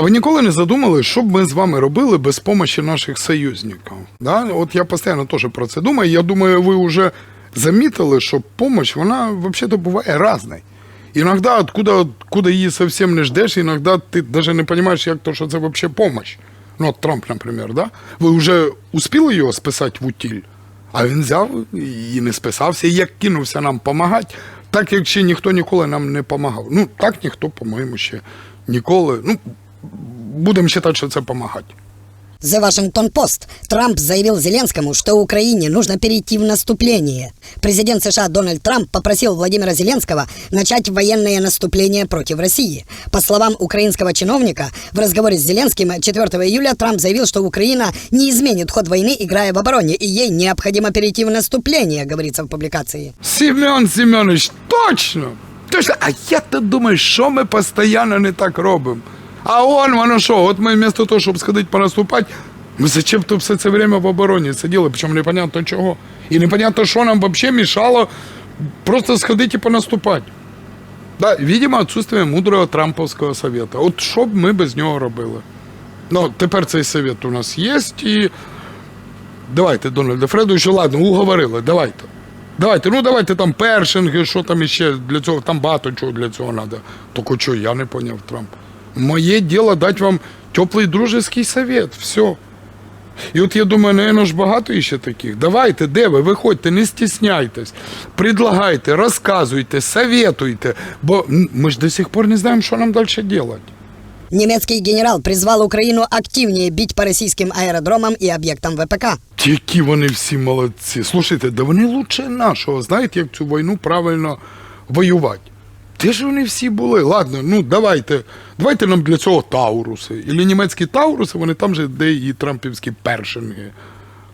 А ви ніколи не задумали, що б ми з вами робили без допомоги наших союзників? Да? От я постійно теж про це думаю. Я думаю, ви вже замітили, що допомога, вона взагалі буває різною. Іноді, откуда, откуда її зовсім не ждеш, іноді ти навіть не розумієш, як то, що це взагалі допомога. Ну, от Трамп, наприклад, да? ви вже успіли його списати в утіль, а він взяв і не списався, і як кинувся нам допомагати, так як ще ніхто ніколи нам не допомагав. Ну, так ніхто, по-моєму, ще ніколи. Ну, будемо вважати, що це допомагати. The Washington Post. Трамп заявил Зеленскому, что Украине нужно перейти в наступление. Президент США Дональд Трамп попросил Владимира Зеленского начать военное наступление против России. По словам украинского чиновника, в разговоре с Зеленским 4 июля Трамп заявил, что Украина не изменит ход войны, играя в обороне, и ей необходимо перейти в наступление, говорится в публикации. Семен Семенович, точно! Точно! А я-то думаю, що ми постійно не так робимо. А он, воно що, от ми вместо того, щоб сходити понаступати, ми зачем-то все це время в обороні сиділи, причому непонятно чого. І непонятно, що нам взагалі мішало просто сходити і понаступати. Да, видимо, отсутствие мудрого трамповського совета. От що б ми без нього робили? Ну, тепер цей совет у нас є, і Давайте, Дональде Фредовичу, ладно, уговорили, давайте. Давайте, ну давайте там першинги, що там іще для цього, там багато чого для цього треба. Тільки що, я не поняв Трамп. Моє діло дати вам теплий дружеский совет, все. І от я думаю, наверное, ж багато іще таких. Давайте, де ви, виходьте, не стісняйтесь, предлагайте, розказуйте, советуйте, бо ми ж до сих пор не знаємо, що нам далі робити. Немецкий генерал призвал Украину активнее бить по российским аэродромам и объектам ВПК. Які вони всі молодці. Слушайте, да вони лучше нашого. Знаєте, як цю війну правильно воювати. Де ж вони всі були? Ладно, ну давайте. Давайте нам для цього Тауруси. Ілі німецькі Тауруси, вони там же, де і трампівські першинги.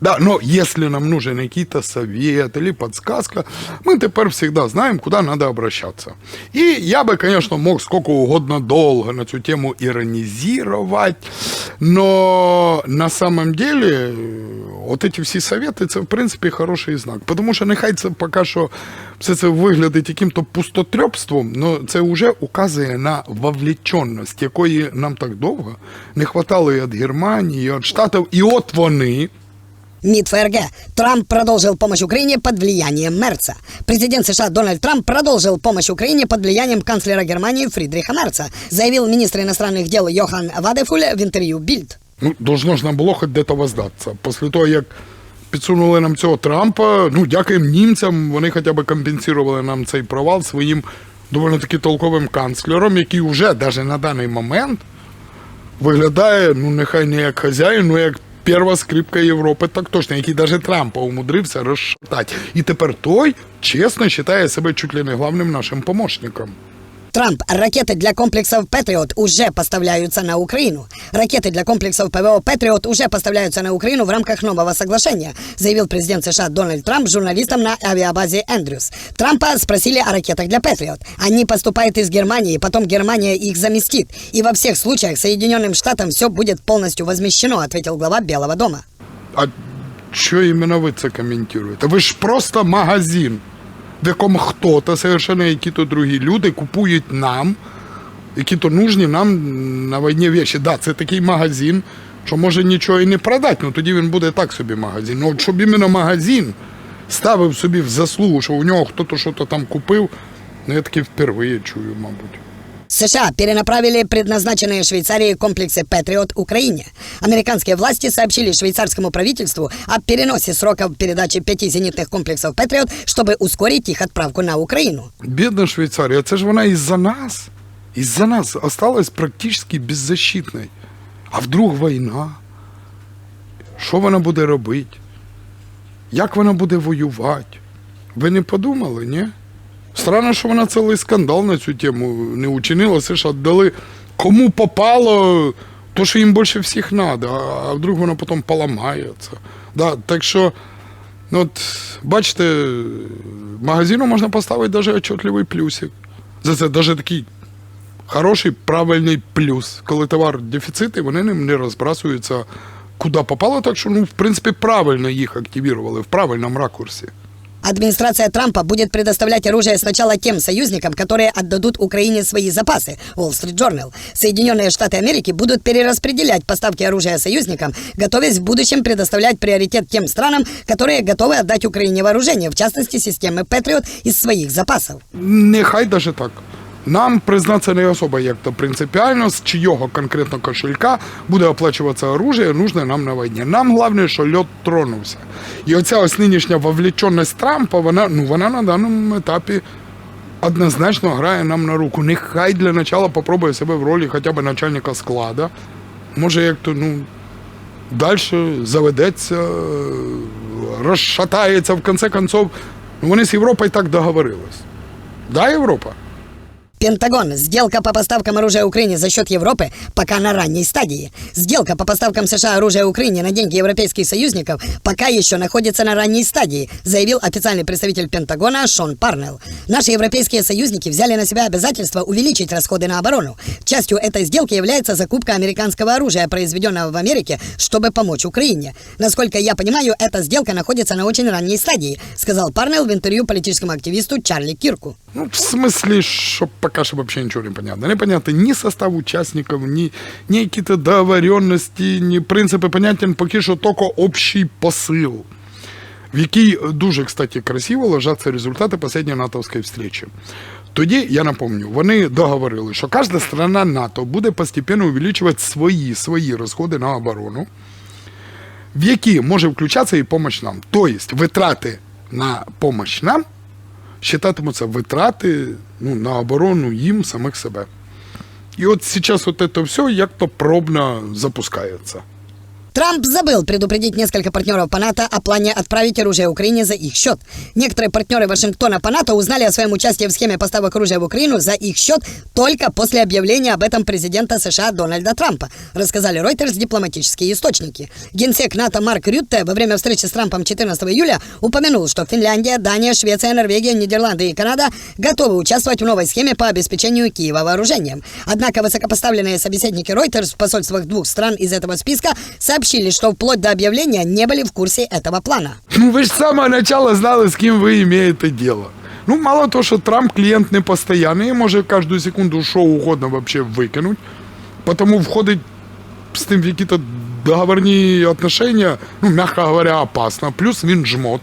Да, но если нам нужен какой-то совет или подсказка, мы теперь всегда знаем, куда надо обращаться. И я бы, конечно, мог сколько угодно долго на эту тему иронизировать, но на самом деле э, вот эти всі совети, це в принципі хороший знак. Тому що нехай це поки що все це виглядить яким-то пустотрьопством, але це вже указує на вовлеченість, якої нам так довго не хватало і від Германії, і від Штатів. І от вони. МИД ФРГ. Трамп продолжил помощь Украине под влиянием Мерца. Президент США Дональд Трамп продолжил помощь Украине под влиянием канцлера Германии Фридриха Мерца, заявил министр иностранных дел Йохан Вадефуль в интервью Бильд. Ну, должно ж нам було хоч де-то воздатися. Після того, як підсунули нам цього Трампа, ну, дякуємо німцям, вони хоча б компенсували нам цей провал своїм доволі таки толковим канцлером, який вже навіть на даний момент виглядає, ну, нехай не як хазяїн, ну як перша скрипка Європи, так точно, який навіть Трампа умудрився розшатати. І тепер той чесно вважає себе чуть ли не главним нашим помощником. Трамп. Ракеты для комплексов «Патриот» уже поставляются на Украину. Ракеты для комплексов ПВО «Патриот» уже поставляются на Украину в рамках нового соглашения, заявил президент США Дональд Трамп журналистам на авиабазе «Эндрюс». Трампа спросили о ракетах для «Патриот». Они поступают из Германии, потом Германия их заместит. И во всех случаях Соединенным Штатам все будет полностью возмещено, ответил глава Белого дома. А що іменно ви це коментуєте? Ви ж просто магазин, в якому хто-то, совершенно які-то другі люди купують нам, які-то нужні нам на війні речі. Да, це такий магазин, що може нічого і не продати, ну тоді він буде так собі магазин. Ну, от щоб іменно магазин ставив собі в заслугу, що у нього хтось щось там купив, ну я таки вперше чую, мабуть. США перенаправили предназначенные Швейцарии комплексы «Патриот» Украине. Американские власти сообщили швейцарскому правительству о переносе сроков передачи пяти зенитных комплексов «Патриот», чтобы ускорить их отправку на Украину. Бідна Швейцарія, це ж вона із-за нас, із-за нас осталась практично беззащитною. А вдруг війна? Що вона буде робити? Як вона буде воювати? Ви не подумали, ні? Странно, що вона цілий скандал на цю тему не учинила. Все ж віддали кому попало, то, що їм більше всіх треба, а вдруг вона потім поламається. Да, так що, ну, от, бачите, магазину можна поставити навіть отчетливий плюсик. За це навіть такий хороший, правильний плюс. Коли товар дефіцит, і вони ним не розбрасуються куди попало, так що, ну, в принципі, правильно їх активували, в правильному ракурсі. Администрация Трампа будет предоставлять оружие сначала тем союзникам, которые отдадут Украине свои запасы. Wall Street Journal. Соединенные Штаты Америки будут перераспределять поставки оружия союзникам, готовясь в будущем предоставлять приоритет тем странам, которые готовы отдать Украине вооружение, в частности, системы Патриот из своих запасов. Нехай даже так. Нам признаться не особо як то принципіально, з чийого конкретно кошелька буде оплачуватися оружие, нужне нам на війні. Нам головне, що льот тронувся. І оця ось нинішня вовлеченість Трампа, вона, ну, вона на даному етапі однозначно грає нам на руку. Нехай для начала попробує себе в ролі хоча б начальника складу. Може, як то, ну, далі заведеться, розшатається в конце концов. Ну, Вони з Європою так договорились. Да, Європа? Пентагон. Сделка по поставкам оружия Украине за счет Европы пока на ранней стадии. Сделка по поставкам США оружия Украине на деньги европейских союзников пока еще находится на ранней стадии, заявил официальный представитель Пентагона Шон Парнелл. Наши европейские союзники взяли на себя обязательство увеличить расходы на оборону. Частью этой сделки является закупка американского оружия, произведенного в Америке, чтобы помочь Украине. Насколько я понимаю, эта сделка находится на очень ранней стадии, сказал Парнелл в интервью политическому активисту Чарли Кирку. Ну, в смысле, что пока что вообще ничего не понятно. Непонятно ни состав участников, ни, ни какие-то договоренности, ни принципи понятен, поки що тільки общий посил, в який дуже, кстати, красиво ложаться результати останньої натовської встречі. Тоді, я напомню, вони договорили, що кожна страна НАТО буде постепенно увеличувати свої, свої розходи на оборону, в які може включатися і помощь нам. Тобто витрати на помощь нам считатимуться витрати ну, на оборону їм самих себе. І от зараз от це все як-то пробно запускається. Трамп забыл предупредить несколько партнеров по НАТО о плане отправить оружие Украине за их счет. Некоторые партнеры Вашингтона по НАТО узнали о своем участии в схеме поставок оружия в Украину за их счет только после объявления об этом президента США Дональда Трампа, рассказали Reuters дипломатические источники. Генсек НАТО Марк Рютте во время встречи с Трампом 14 июля упомянул, что Финляндия, Дания, Швеция, Норвегия, Нидерланды и Канада готовы участвовать в новой схеме по обеспечению Киева вооружением. Однако высокопоставленные собеседники Reuters в посольствах двух стран из этого списка сообщили, что вплоть до объявления не были в курсе этого плана. Ну ви ж з самого начала знали, з ким ви маєте діло. Ну, мало того, що Трамп клієнт не постоянний, може кожну секунду що угодно вообще викинуть. Потому входить з ним в якісь договорні отношения, ну, мягко говоря, опасно. Плюс він жмот,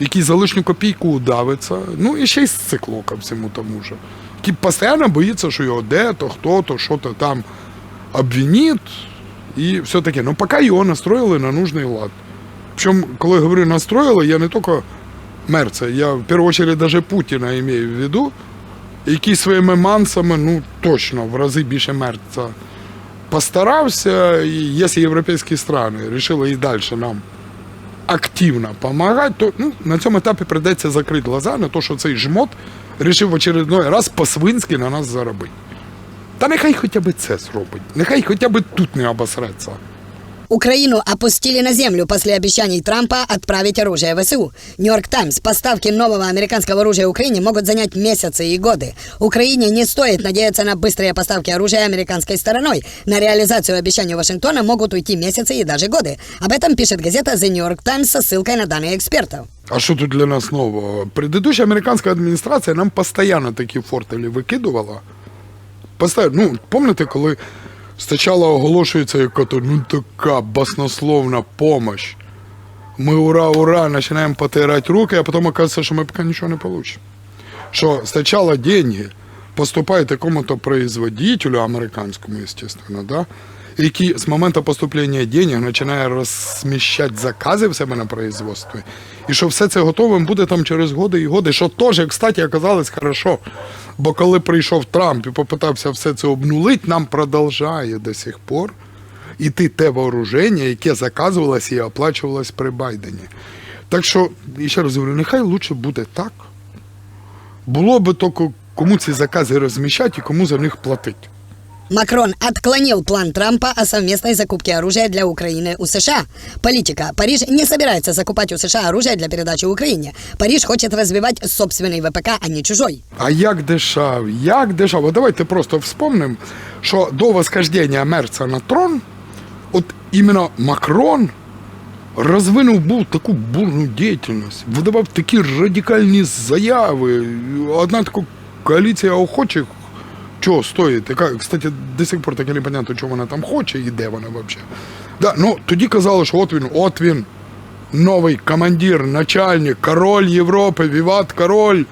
який за лишню копійку давиться. Ну і ще й з цикло ко всьому тому же. Який постійно боїться, що його де-то, хто-то, що-то там обвинить І все таке. Ну, поки його настроїли на нужний лад. Причому, коли говорю настроїли, я не тільки Мерца, я в першу чергу навіть Путіна маю в виду, який своїми мансами, ну точно в рази більше Мерца постарався, і якщо європейські країни вирішили і далі нам активно допомагати, то ну, на цьому етапі прийдеться закрити глаза на те, що цей жмот вирішив в очередной раз по-свинськи на нас заробити. Та нехай хоча б це зробить, нехай хоча б тут не обосреться. Украину опустили на землю после обещаний Трампа отправить оружие в ВСУ. Нью-Йорк Таймс. Поставки нового американского оружия Украине могут занять месяцы и годы. Украине не стоит надеяться на быстрые поставки оружия американской стороной. На реализацию обещаний Вашингтона могут уйти месяцы и даже годы. Об этом пишет газета The New York Times со ссылкой на данные экспертов. А що тут для нас нового? Предыдущая американська адміністрація нам постійно такі фортелі викидувала. Постоянно. Ну, пам'ятаєте, коли спочатку оголошується яка-то ну така баснословна помощь. Ми ура, ура, починаємо потирати руки, а потім оказується, що ми поки нічого не получимо. Що спочатку деньги поступають якому-то производителю американському, естественно, да? Який з моменту поступлення денег починає розміщати закази в себе на производстві, і що все це готовим буде там через годи і годи, що теж, кстати, оказалось хорошо. Бо коли прийшов Трамп і попитався все це обнулити, нам продовжує до сих пор іти те вооруження, яке заказувалось і оплачувалось при Байдені. Так що, ще раз говорю, нехай лучше буде так. Було би тільки кому ці закази розміщати і кому за них платити. Макрон отклонил план Трампа о совместной закупке оружия для Украины у США. Политика. Париж не собирается закупать у США оружие для передачи Украине. Париж хочет развивать собственный ВПК, а не чужой. А як дешав, як дешав. От Давайте просто вспомнимо, що до восхождення Мерца на трон, от іменно Макрон розвинув був таку бурну діяльність, видавав такі радикальні заяви. Одна така коаліція охочих, чого стоїть, яка, кстати, до сих пор таке непонятно, чого вона там хоче і де вона взагалі. Да, ну, тоді казали, що от він, от він, новий командир, начальник, король Європи, віват король.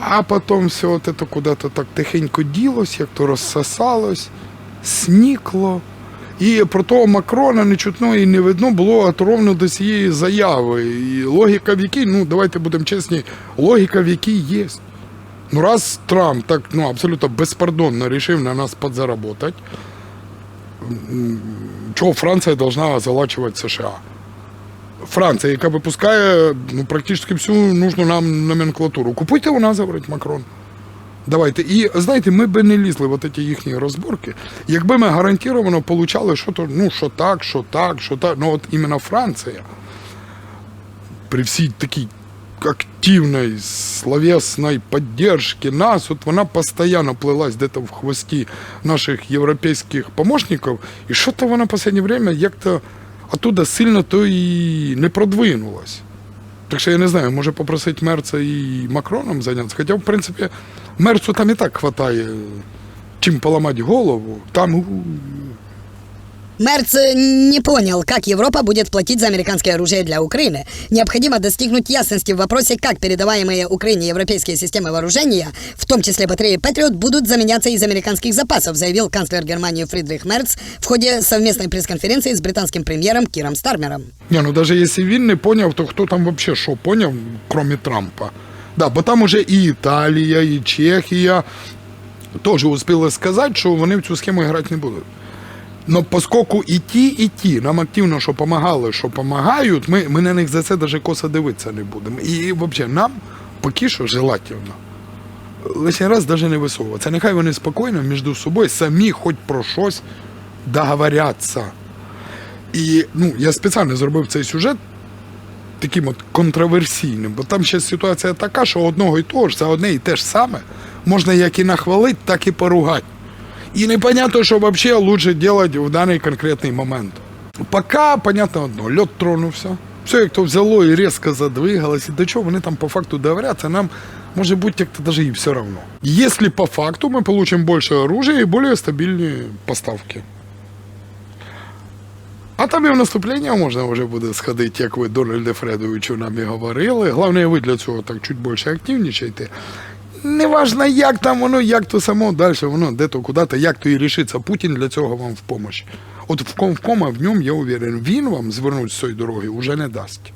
А потом все вот это куда-то так тихенько ділось, як то розсосалось, снікло. І про того Макрона не чутно і не видно було от ровно до цієї заяви. І логіка в якій, ну давайте будемо чесні, логіка в якій є. Ну раз Трамп так ну, абсолютно безпардонно рішив на нас подзаработать, чого Франція должна залачувати США? Франція, яка випускає ну, практично всю нужну нам номенклатуру. Купуйте у нас, говорить Макрон. Давайте. І знаєте, ми би не лізли в ці їхні розборки, якби ми гарантовано получали, що то, ну, що так, що так, що так. Ну, от іменно Франція при всій такій активной словесной поддержке нас, вот вона постоянно плелась где-то в хвості наших європейських помощників, і що-то вона в последнее время як-то оттуда сильно то і не продвинулась. Так що я не знаю, може попросити Мерца і Макроном зайнятися. Хоча, в принципі, Мерцу там і так хватає чим поламати голову. Там Мерц э, не понял, как Европа будет платить за американское оружие для Украины. Необходимо достигнуть ясности в вопросе, как передаваемые Украине европейские системы вооружения, в том числе батареи Патриот, будут заменяться из американских запасов, заявил канцлер Германии Фридрих Мерц в ходе совместной пресс-конференции с британским премьером Киром Стармером. Не, ну даже если він не поняв, то хто там вообще що поняв, кроме Трампа? Да, бо там уже і Італія, і Чехія теж успіли сказати, що вони в цю схему грати не будуть. Но поскольку і ті, і ті нам активно що допомагали, що допомагають, ми, ми на них за це навіть косо дивитися не будемо. І взагалі нам поки що желательно лише раз навіть не висовуватися. Нехай вони спокійно між собою самі хоч про щось договоряться. І ну, я спеціально зробив цей сюжет таким от контроверсійним, бо там ще ситуація така, що одного і того ж, за одне і те ж саме можна як і нахвалити, так і поругати. І непонятно, що взагалі лучше делать в даний конкретний момент. Пока, понятно одно, льот тронувся. Все як взяло і різко задвигалось, і до чого вони там по факту договоряться, нам може бути як-то даже і все равно. Если по факту мы получим больше оружия и более стабильные поставки. А там і в наступлення можна вже буде сходити, як ви Дональде Фредовичу нам і говорили. Головне, ви для цього так чуть більше активнічайте. Неважно, як там воно, як то само далі, воно де-то куди-то, як то і рішиться. Путін для цього вам в помощь. От в ком в кома в ньому, я уверен, він вам звернути з цієї дороги вже не дасть.